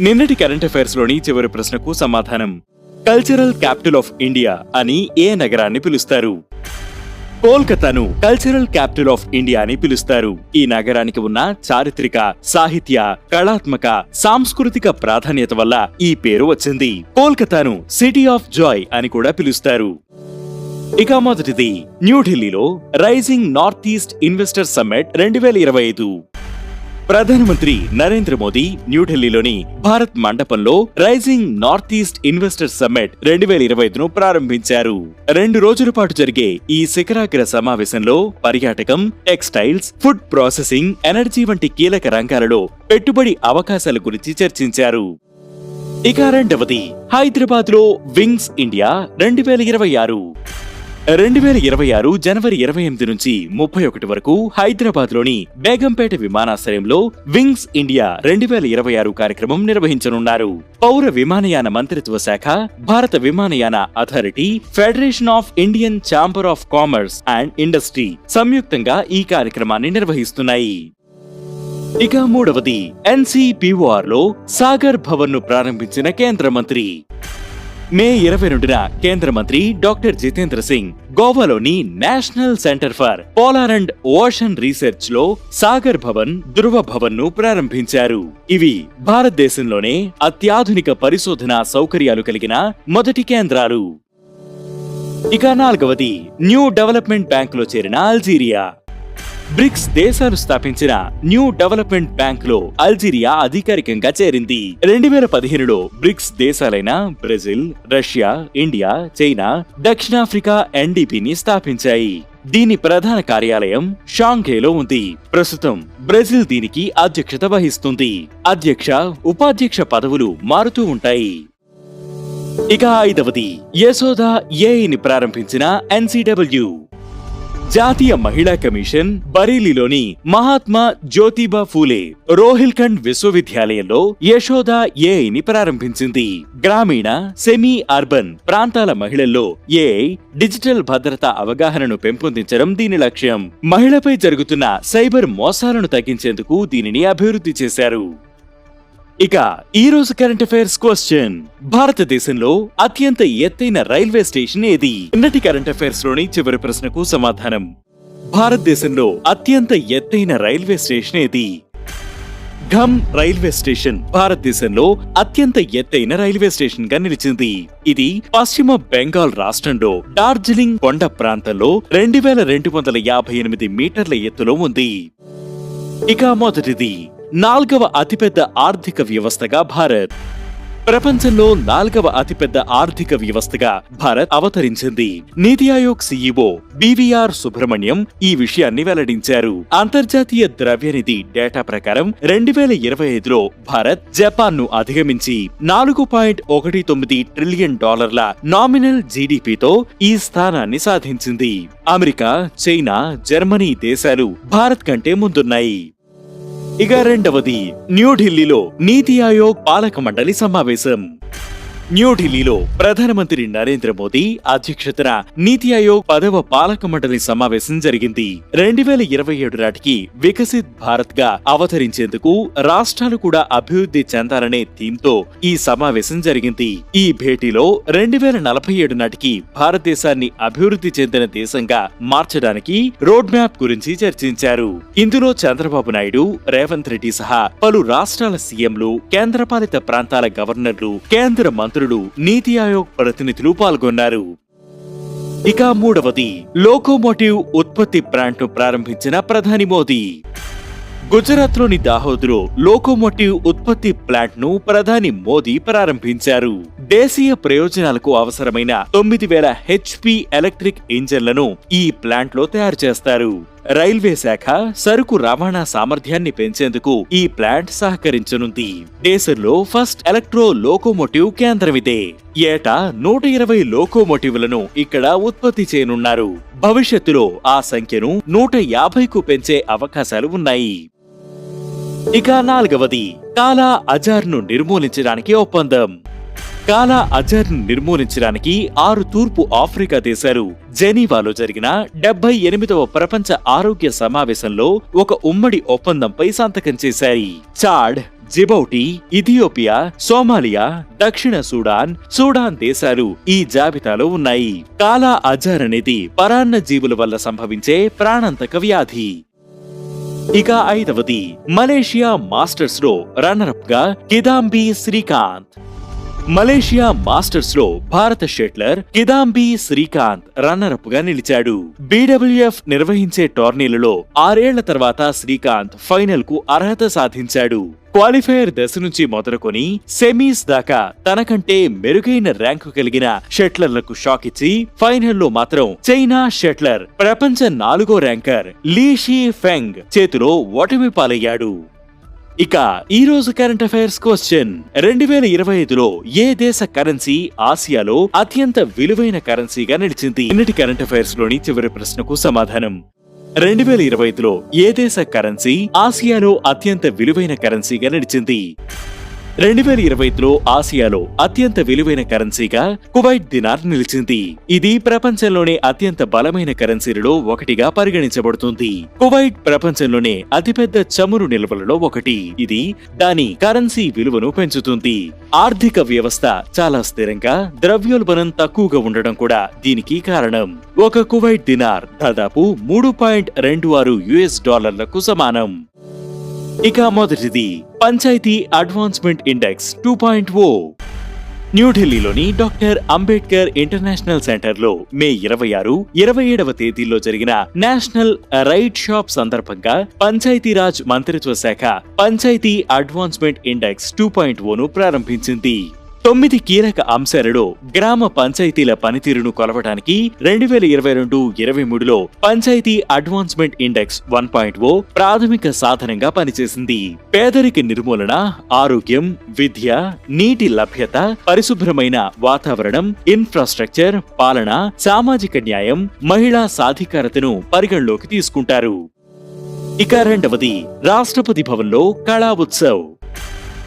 నిన్నటి కరెంట్ అఫైర్స్లోని చివరి ప్రశ్నకు సమాధానం. కల్చరల్ క్యాపిటల్ ఆఫ్ ఇండియా అని ఏ నగరాన్ని పిలుస్తారు? కోల్కతాను కల్చరల్ క్యాపిటల్ ఆఫ్ ఇండియా అని పిలుస్తారు. ఈ నగరానికి ఉన్న చారిత్రక సాహిత్య కళాత్మక సాంస్కృతిక ప్రాధాన్యత వల్ల ఈ పేరు వచ్చింది. కోల్కతాను సిటీ ఆఫ్ జాయ్ అని కూడా పిలుస్తారు. ఇక మొదటిది న్యూఢిల్లీలో rising north east investor summit రెండు వేల ఇరవై ఐదు. ప్రధానమంత్రి నరేంద్ర మోదీ న్యూఢిల్లీలోని భారత్ మండపంలో rising north east investor summit రెండు వేల ఇరవై ఐదును ప్రారంభించారు. రెండు రోజుల పాటు జరిగే ఈ శిఖరాగ్ర సమావేశంలో పర్యాటకం టెక్స్టైల్స్ ఫుడ్ ప్రాసెసింగ్ ఎనర్జీ వంటి కీలక రంగాలలో పెట్టుబడి అవకాశాల గురించి చర్చించారు. ఇక రెండవది హైదరాబాద్లో వింగ్స్ ఇండియా రెండు వేల ఇరవై ఆరు. రెండు వేల ఇరవై ఆరు జనవరి ఇరవై ఎనిమిది నుంచి ముప్పై ఒకటి వరకు హైదరాబాద్లోని బేగంపేట విమానాశ్రయంలో వింగ్స్ ఇండియా రెండు వేల ఇరవై ఆరు కార్యక్రమం నిర్వహించనున్నారు. పౌర విమానయాన మంత్రిత్వ శాఖ భారత విమానయాన authority federation of Indian chamber of commerce and industry సంయుక్తంగా ఈ కార్యక్రమాన్ని నిర్వహిస్తున్నాయి. ఇక మూడవది ఎన్సీపీఓఆర్లో సాగర్ భవన్ను ప్రారంభించిన కేంద్ర మంత్రి. మే ఇరవై రెండున కేంద్ర మంత్రి doctor Jitendra Singh గోవాలోని national centre for polar and ocean రీసెర్చ్లో Sagar Bhavan Dhruva భవన్ను ప్రారంభించారు. ఇవి భారతదేశంలోనే అత్యాధునిక పరిశోధన సౌకర్యాలు కలిగిన మొదటి కేంద్రాలు. ఇక నాలుగవది న్యూ డెవలప్మెంట్ బ్యాంకులో చేరిన అల్జీరియా. బ్రిక్స్ దేశాలు స్థాపించిన న్యూ డెవలప్మెంట్ బ్యాంక్లో అల్జీరియా అధికారికంగా చేరింది. రెండు వేల పదిహేనులో బ్రిక్స్ దేశాలైన బ్రెజిల్ రష్యా ఇండియా చైనా దక్షిణాఫ్రికా ఎన్డీపీని స్థాపించాయి. దీని ప్రధాన కార్యాలయం షాంఘేలో ఉంది. ప్రస్తుతం బ్రెజిల్ దీనికి అధ్యక్షత వహిస్తుంది. అధ్యక్ష ఉపాధ్యక్ష పదవులు మారుతూ ఉంటాయి. ఇక ఐదవది యశోద ఏఐని ప్రారంభించిన ఎన్సీడబ్ల్యూ జాతీయ మహిళా కమిషన్ బరేలీలోని మహాత్మా జ్యోతిబా ఫూలే రోహిల్ఖండ్ విశ్వవిద్యాలయంలో యశోద ఏఐని ప్రారంభించింది. గ్రామీణ సెమీ అర్బన్ ప్రాంతాల మహిళల్లో ఏఐ డిజిటల్ భద్రతా అవగాహనను పెంపొందించడం దీని లక్ష్యం. మహిళపై జరుగుతున్న సైబర్ మోసాలను తగ్గించేందుకు దీనిని అభివృద్ధి చేశారు. ఇక ఈ రోజు కరెంట్ అఫైర్స్ క్వశ్చన్ భారతదేశంలో అత్యంత ఎత్తైన రైల్వే స్టేషన్ ఏది? నిన్నటి కరెంట్ అఫైర్స్లోని చివరి ప్రశ్నకు సమాధానం. భారతదేశంలో అత్యంత ఎత్తైన రైల్వే స్టేషన్ ఏది? ఘమ్ రైల్వే స్టేషన్ భారతదేశంలో అత్యంత ఎత్తైన రైల్వే స్టేషన్గా నిలిచింది. ఇది పశ్చిమ బెంగాల్ రాష్ట్రంలో డార్జిలింగ్ కొండ ప్రాంతంలో రెండు వేల రెండు వందల యాభై ఎనిమిది మీటర్ల ఎత్తులో ఉంది. ఇక మొదటిది నాల్గవ అతిపెద్ద ఆర్థిక వ్యవస్థగా భారత్. ప్రపంచంలో నాల్గవ అతిపెద్ద ఆర్థిక వ్యవస్థగా భారత్ అవతరించింది. నీతి ఆయోగ్ సీఈఓ బీవీఆర్ సుబ్రహ్మణ్యం ఈ విషయాన్ని వెల్లడించారు. అంతర్జాతీయ ద్రవ్యనిధి డేటా ప్రకారం రెండు వేల ఇరవై ఐదులో భారత్ జపాన్ను అధిగమించి నాలుగు పాయింట్ ఒకటి తొమ్మిది ట్రిలియన్ డాలర్ల నామినల్ జీడిపితో ఈ స్థానాన్ని సాధించింది. అమెరికా చైనా జర్మనీ దేశాలు భారత్ కంటే ముందున్నాయి. ఇక రెండవది న్యూఢిల్లీలో నీతి ఆయోగ్ పాలక మండలి సమావేశం. న్యూఢిల్లీలో ప్రధానమంత్రి నరేంద్ర మోదీ అధ్యక్షతన నీతి ఆయోగ్ పదవ పాలక మండలి సమావేశం జరిగింది. రెండు వేల ఇరవై ఏడు నాటికి వికసిత్ భారత్గా అవతరించేందుకు రాష్ట్రాలు కూడా అభివృద్ధి చెందాలనే థీమ్తో ఈ సమావేశం జరిగింది. ఈ భేటీలో రెండు వేల నలభై ఏడు నాటికి భారతదేశాన్ని అభివృద్ధి చెందిన దేశంగా మార్చడానికి రోడ్ మ్యాప్ గురించి చర్చించారు. ఇందులో చంద్రబాబు నాయుడు రేవంత్ రెడ్డి సహా పలు రాష్ట్రాల సీఎంలు కేంద్రపాలిత ప్రాంతాల గవర్నర్లు కేంద్ర మంత్రులు నీతి ఆయోగ్ ప్రతినిధులు పాల్గొన్నారు. ఇక మూడవది లోకోమోటివ్ ఉత్పత్తి ప్లాంట్ను ప్రారంభించిన ప్రధాని మోదీ. గుజరాత్లోని దాహోద్లో లోకోమోటివ్ ఉత్పత్తి ప్లాంట్ను ప్రధాని మోదీ ప్రారంభించారు. దేశీయ ప్రయోజనాలకు అవసరమైన తొమ్మిది వేల హెచ్పి ఎలక్ట్రిక్ ఇంజన్లను ఈ ప్లాంట్లో తయారు చేస్తారు. రైల్వే శాఖ సరుకు రవాణా సామర్థ్యాన్ని పెంచేందుకు ఈ ప్లాంట్ సహకరించనుంది. దేశంలో ఫస్ట్ ఎలక్ట్రో లోకోమోటివ్ కేంద్రం ఇదే ఏటా నూట ఇరవై లోకోమోటివ్లను ఇక్కడ ఉత్పత్తి చేయనున్నారు. భవిష్యత్తులో ఆ సంఖ్యను నూట యాభైకు పెంచే అవకాశాలు ఉన్నాయి. ఇక నాలుగవది కాలా అజార్ను నిర్మూలించడానికి ఒప్పందం. కాలా అజర్ నిర్మూలించడానికి ఆరు తూర్పు ఆఫ్రికా దేశాలు. జెనీవాలో జరిగిన డెబ్బై ఎనిమిదవ ప్రపంచ ఆరోగ్య సమావేశంలో ఒక ఉమ్మడి ఒప్పందంపై సంతకం చేశాయి. చాడ్ జిబౌటి ఇథియోపియా సోమాలియా దక్షిణ సూడాన్ సూడాన్ దేశాలు ఈ జాబితాలో ఉన్నాయి. కాలా అజార్ అనేది పరాన్న జీవుల వల్ల సంభవించే ప్రాణాంతక వ్యాధి. ఇక ఐదవది మలేషియా మాస్టర్స్లో రన్నరప్గా కిదాంబి శ్రీకాంత్. మలేషియా మాస్టర్స్లో భారత షెట్లర్ కిదాంబి శ్రీకాంత్ రన్నరప్గా నిలిచాడు. బీడబ్ల్యూఎఫ్ నిర్వహించే టోర్నీలలో ఆరేళ్ళ తర్వాత శ్రీకాంత్ ఫైనల్కు అర్హత సాధించాడు. క్వాలిఫైయర్ దశ నుంచి మొదలుకొని సెమీస్ దాకా తనకంటే మెరుగైన ర్యాంకు కలిగిన షెట్లర్లకు షాక్ ఇచ్చి ఫైనల్లో మాత్రం చైనా షెట్లర్ ప్రపంచ నాలుగో ర్యాంకర్ లీషీ ఫెంగ్ చేతిలో ఓటమి పాలయ్యాడు ఇక ఈ రోజు కరెంట్ అఫైర్స్ క్వశ్చన్ రెండు వేల ఇరవై ఐదులో ఏ దేశ కరెన్సీ ఆసియాలో అత్యంత విలువైన కరెన్సీగా నిలిచింది? ఇన్నటి కరెంట్ అఫైర్స్లోని చివరి ప్రశ్నకు సమాధానం. రెండు వేల ఇరవై ఐదులో ఏ దేశ కరెన్సీ ఆసియాలో అత్యంత విలువైన కరెన్సీగా నిలిచింది? రెండు వేల ఇరవైలో ఆసియాలో అత్యంత విలువైన కరెన్సీగా కువైట్ దినార్ నిలిచింది. ఇది ప్రపంచంలోనే అత్యంత బలమైన కరెన్సీలలో ఒకటిగా పరిగణించబడుతుంది. కువైట్ ప్రపంచంలోనే అతిపెద్ద చమురు నిల్వలలో ఒకటి. ఇది దాని కరెన్సీ విలువను పెంచుతుంది. ఆర్థిక వ్యవస్థ చాలా స్థిరంగా ద్రవ్యోల్బణం తక్కువగా ఉండడం కూడా దీనికి కారణం. ఒక కువైట్ దినార్ దాదాపు మూడు పాయింట్ రెండు ఆరు యుఎస్ డాలర్లకు సమానం. ఇక మొదటిది panchayat advancement index two point O. న్యూఢిల్లీలోని డాక్టర్ అంబేద్కర్ ఇంటర్నేషనల్ సెంటర్లో మే ఇరవై ఆరు ఇరవై ఏడవ తేదీలో జరిగిన నేషనల్ రైట్ షాప్ సందర్భంగా పంచాయతీరాజ్ మంత్రిత్వ శాఖ panchayat advancement index two point own ప్రారంభించింది. తొమ్మిది కీలక అంశాలలో గ్రామ పంచాయతీల పనితీరును కొలవడానికి రెండు వేల ఇరవై రెండు ఇరవై మూడులో panchayat advancement index one point O ప్రాథమిక సాధనంగా పనిచేసింది. పేదరిక నిర్మూలన ఆరోగ్యం విద్య నీటి లభ్యత పరిశుభ్రమైన వాతావరణం ఇన్ఫ్రాస్ట్రక్చర్ పాలన సామాజిక న్యాయం మహిళా సాధికారతను పరిగణలోకి తీసుకుంటారు. ఇక రెండవది రాష్ట్రపతి భవన్లో కళా ఉత్సవ్.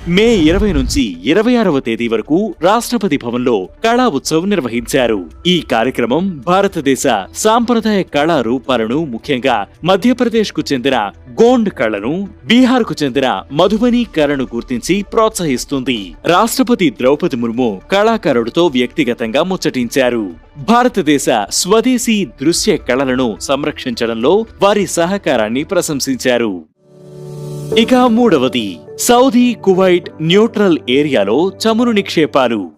మే ఇరవై నుంచి ఇరవై ఆరవ తేదీ వరకు రాష్ట్రపతి భవన్లో కళా ఉత్సవ్ నిర్వహించారు. ఈ కార్యక్రమం భారతదేశ సాంప్రదాయ కళా రూపాలను ముఖ్యంగా మధ్యప్రదేశ్కు చెందిన గోండ్ కళను బీహార్కు చెందిన మధుబని కళను గుర్తించి ప్రోత్సహిస్తుంది. రాష్ట్రపతి ద్రౌపది ముర్ము కళాకారుడితో వ్యక్తిగతంగా ముచ్చటించారు. భారతదేశ స్వదేశీ దృశ్య కళలను సంరక్షించడంలో వారి సహకారాన్ని ప్రశంసించారు. ఇక మూడవది సౌదీ కువైట్ న్యూట్రల్ ఏరియాలో చమురు నిక్షేపాలు.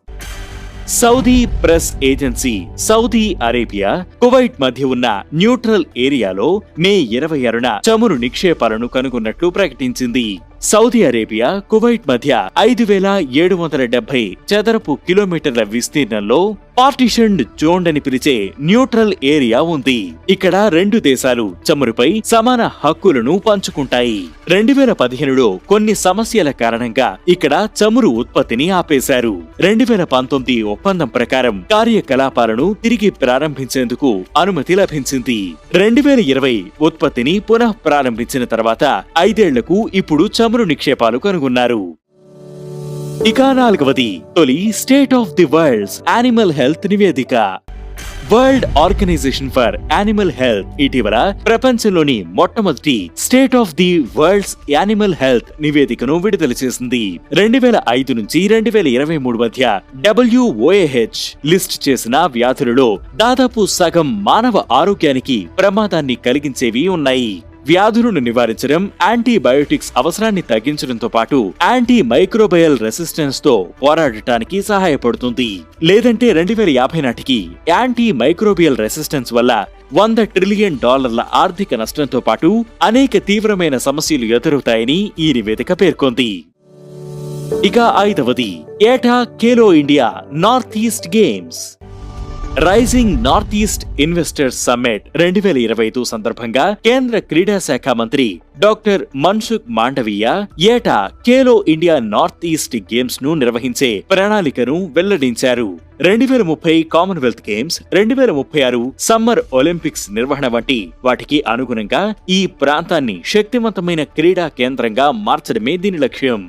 Saudi press agency Saudi Arabia Kuwait మధ్య ఉన్న న్యూట్రల్ ఏరియాలో మే ఇరవై ఆరున చమురు నిక్షేపాలను కనుగొన్నట్లు ప్రకటించింది. సౌదీ అరేబియా కువైట్ మధ్య ఐదు వేల ఏడు వందల డెబ్బై చదరపు కిలోమీటర్ల విస్తీర్ణంలో పార్టిషన్డ్ జోన్ అని పిలిచే న్యూట్రల్ ఏరియా ఉంది. ఇక్కడ రెండు దేశాలు చమురుపై సమాన హక్కులను పంచుకుంటాయి. రెండు వేల పదిహేనులో కొన్ని సమస్యల కారణంగా ఇక్కడ చమురు ఉత్పత్తిని ఆపేశారు. రెండు వేల పంతొమ్మిది ఒప్పందం ప్రకారం కార్యకలాపాలను తిరిగి ప్రారంభించేందుకు అనుమతి లభించింది. రెండు వేల ఇరవై ఉత్పత్తిని పునః ప్రారంభించిన తర్వాత ఐదేళ్ళకు ఇప్పుడు చమురు నిక్షేపాలు కనుగొన్నారు. ఇక నాలుగవది తొలి state of the world's animal health నివేదిక. World organisation for animal health ఇటీవల ప్రపంచంలోని మొట్టమొదటి state of the world's animal health నివేదికను విడుదల చేసింది. రెండు వేల ఐదు నుంచి రెండు వేల ఇరవై మూడు మధ్య డబ్ల్యూఓఏహెచ్ లిస్ట్ చేసిన వ్యాధులలో దాదాపు సగం మానవ ఆరోగ్యానికి ప్రమాదాన్ని కలిగించేవి ఉన్నాయి. వ్యాధులను నివారించడం యాంటీబయోటిక్స్ అవసరాన్ని తగ్గించడంతో పాటు యాంటీ మైక్రోబయల్ రెసిస్టెన్స్తో పోరాడటానికి సహాయపడుతుంది. లేదంటే రెండు వేల యాభై నాటికి యాంటీ మైక్రోబియల్ రెసిస్టెన్స్ వల్ల వంద ట్రిలియన్ డాలర్ల ఆర్థిక నష్టంతో పాటు అనేక తీవ్రమైన సమస్యలు ఎదురవుతాయని ఈ నివేదిక పేర్కొంది. ఇక ఐదవది ఏటా Khelo India north east games. Rising north east investors summit రెండు వేల ఇరవై ఐదు సందర్భంగా కేంద్ర క్రీడా శాఖ మంత్రి డాక్టర్ మన్సుఖ్ మాండవీయ ఏటా కేలో ఇండియా నార్త్ ఈస్ట్ గేమ్స్ను నిర్వహించే ప్రణాళికను వెల్లడించారు. రెండు వేల ముప్పై కామన్వెల్త్ గేమ్స్ రెండు వేల ముప్పై ఆరు సమ్మర్ ఒలింపిక్స్ నిర్వహణ వంటి వాటికి అనుగుణంగా ఈ ప్రాంతాన్ని శక్తివంతమైన క్రీడా కేంద్రంగా మార్చడమే దీని లక్ష్యం.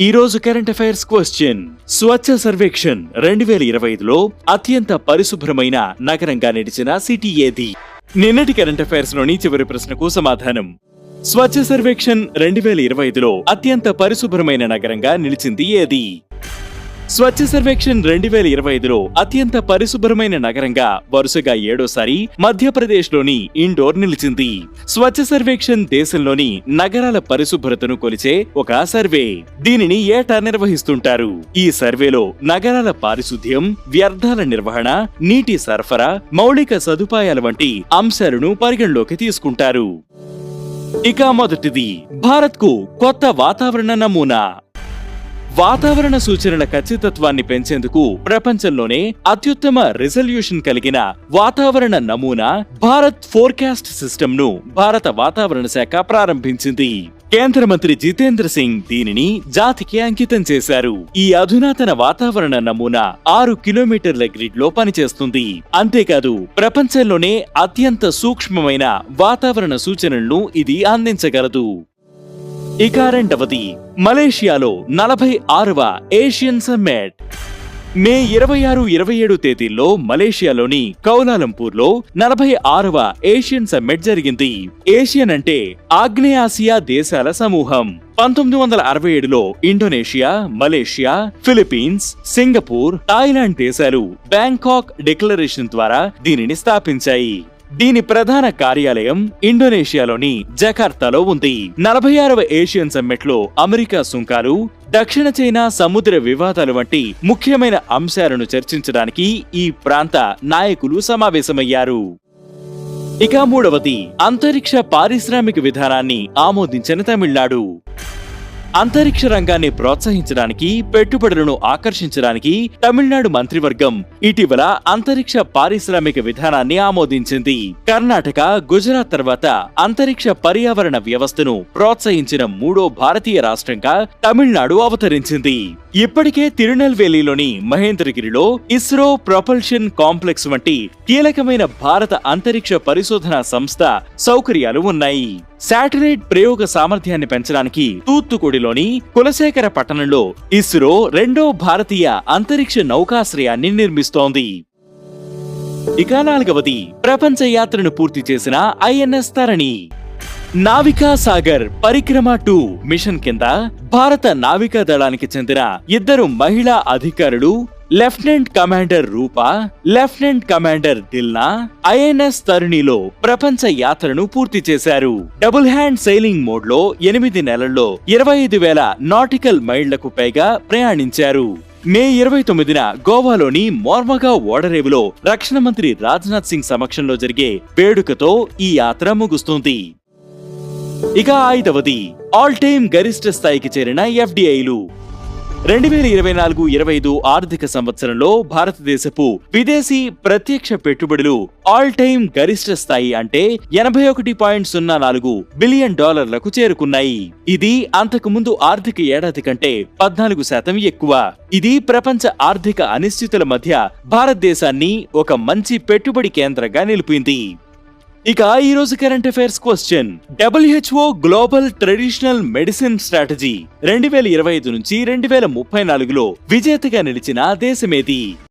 ఈ రోజు current affairs question. Swachh Survekshan రెండు వేల ఇరవై ఐదులో అత్యంత పరిశుభ్రమైన నగరంగా నిలిచిన సిటీ ఏది? నిన్నటి కరెంట్ అఫైర్స్లోని చివరి ప్రశ్నకు సమాధానం. స్వచ్ఛ సర్వేక్షన్ రెండు వేల ఇరవై ఐదులో అత్యంత పరిశుభ్రమైన నగరంగా నిలిచింది ఏది? స్వచ్ఛ సర్వేక్షణ్ రెండు వేల ఇరవై ఐదులో అత్యంత పరిశుభ్రమైన నగరంగా వరుసగా ఏడోసారి మధ్యప్రదేశ్లోని ఇండోర్ నిలిచింది. స్వచ్ఛ సర్వేక్షణ్ దేశంలోని నగరాల పరిశుభ్రతను కొలిచే ఒక సర్వే. దీనిని ఏటా నిర్వహిస్తుంటారు? ఈ సర్వేలో నగరాల పారిశుద్ధ్యం వ్యర్థాల నిర్వహణ నీటి సరఫరా మౌలిక సదుపాయాల వంటి అంశాలను పరిగణలోకి తీసుకుంటారు. ఇక మొదటిది భారత్కు కొత్త వాతావరణ నమూనా. వాతావరణ సూచనల ఖచ్చితత్వాన్ని పెంచేందుకు ప్రపంచంలోనే అత్యుత్తమ రిజల్యూషన్ కలిగిన వాతావరణ నమూనా భారత్ ఫోర్కాస్ట్ సిస్టమ్ను భారత వాతావరణ శాఖ ప్రారంభించింది. కేంద్ర మంత్రి జితేంద్ర సింగ్ దీనిని జాతికి అంకితం చేశారు. ఈ అధునాతన వాతావరణ నమూనా ఆరు కిలోమీటర్ల గ్రిడ్లో పనిచేస్తుంది. అంతేకాదు ప్రపంచంలోనే అత్యంత సూక్ష్మమైన వాతావరణ సూచనలను ఇది అందించగలదు. ఇక రెండవది మలేషియాలో నలభై ఆరవ ఏషియన్ సమ్మిట్ మే ఇరవై ఆరు ఇరవై ఏడు తేదీల్లో మలేషియాలోని కౌలాలంపూర్లో నలభై ఆరవ ఏషియన్ సమ్మిట్ జరిగింది. ఏషియన్ అంటే ఆగ్నేయాసియా దేశాల సమూహం. పంతొమ్మిది వందల అరవై ఏడులో Indonesia Malaysia Philippines Singapore Thailand దేశాలు బ్యాంకాక్ డిక్లరేషన్ ద్వారా దీనిని స్థాపించాయి. దీని ప్రధాన కార్యాలయం ఇండోనేషియాలోని జకార్తాలో ఉంది. నలభై ఆరవ ఏషియన్ సమ్మిట్లో అమెరికా సుంకాలు దక్షిణ చైనా సముద్ర వివాదాలు వంటి ముఖ్యమైన అంశాలను చర్చించడానికి ఈ ప్రాంత నాయకులు సమావేశమయ్యారు. ఇక మూడవది అంతరిక్ష పారిశ్రామిక విధానాన్ని ఆమోదించిన తమిళనాడు. అంతరిక్ష రంగాన్ని ప్రోత్సహించడానికి పెట్టుబడులను ఆకర్షించడానికి తమిళనాడు మంత్రివర్గం ఇటీవల అంతరిక్ష పారిశ్రామిక విధానాన్ని ఆమోదించింది. కర్ణాటక గుజరాత్ తర్వాత అంతరిక్ష పర్యావరణ వ్యవస్థను ప్రోత్సహించిన మూడో భారతీయ రాష్ట్రంగా తమిళనాడు అవతరించింది. ఇప్పటికే తిరునెల్వేలిలోని మహేంద్రగిరిలో ఇస్రో ప్రొపల్షన్ కాంప్లెక్స్ వంటి కీలకమైన భారత అంతరిక్ష పరిశోధన సంస్థ సౌకర్యాలు ఉన్నాయి. శాటిలైట్ ప్రయోగ సామర్థ్యాన్ని పెంచడానికి తూత్తుకుడిలోని కులశేఖర పట్టణంలో ఇస్రో రెండో భారతీయ అంతరిక్ష నౌకాశ్రయాన్ని నిర్మిస్తోంది. ఇక నాలుగవది ప్రపంచ యాత్రను పూర్తి చేసిన ఐఎన్ఎస్ తరణి. నావికా సాగర్ పరిక్రమ టూ మిషన్ కింద భారత నావికా దళానికి చెందిన ఇద్దరు మహిళా అధికారులు lieutenant commander Roopa lieutenant commander Dilna INS తరుణిలో ప్రపంచ యాత్రను పూర్తి చేశారు. డబుల్ హ్యాండ్ సైలింగ్ మోడ్లో ఎనిమిది నెలల్లో ఇరవై ఐదు వేల నాటికల్ మైళ్ళకు పైగా ప్రయాణించారు. మే ఇరవై తొమ్మిదిన గోవాలోని మోర్మగా ఓడరేవులో రక్షణ మంత్రి రాజ్నాథ్ సింగ్ సమక్షంలో జరిగే వేడుకతో ఈ యాత్ర ముగుస్తుంది. ఇక ఐదవది ఆల్ టైమ్ గరిష్ట స్థాయికి చేరిన ఎఫ్డిఐలు రెండు వేల ఇరవై నాలుగు ఇరవై ఐదు ఆర్థిక సంవత్సరంలో భారతదేశపు విదేశీ ప్రత్యక్ష పెట్టుబడులు ఆల్ టైమ్ గరిష్ట స్థాయి అంటే ఎనభై ఒకటి పాయింట్ సున్నా నాలుగు బిలియన్ డాలర్లకు చేరుకున్నాయి. ఇది అంతకుముందు ఆర్థిక ఏడాది కంటే పద్నాలుగు శాతం ఎక్కువ. ఇది ప్రపంచ ఆర్థిక అనిశ్చితుల మధ్య భారతదేశాన్ని ఒక మంచి పెట్టుబడి కేంద్రంగా నిలిపింది. ఇక ఈ రోజు current affairs question WHO global traditional medicine strategy రెండు వేల ఇరవై ఐదు నుంచి రెండు వేల ముప్పై నాలుగులో విజేతగా నిలిచిన దేశమేది?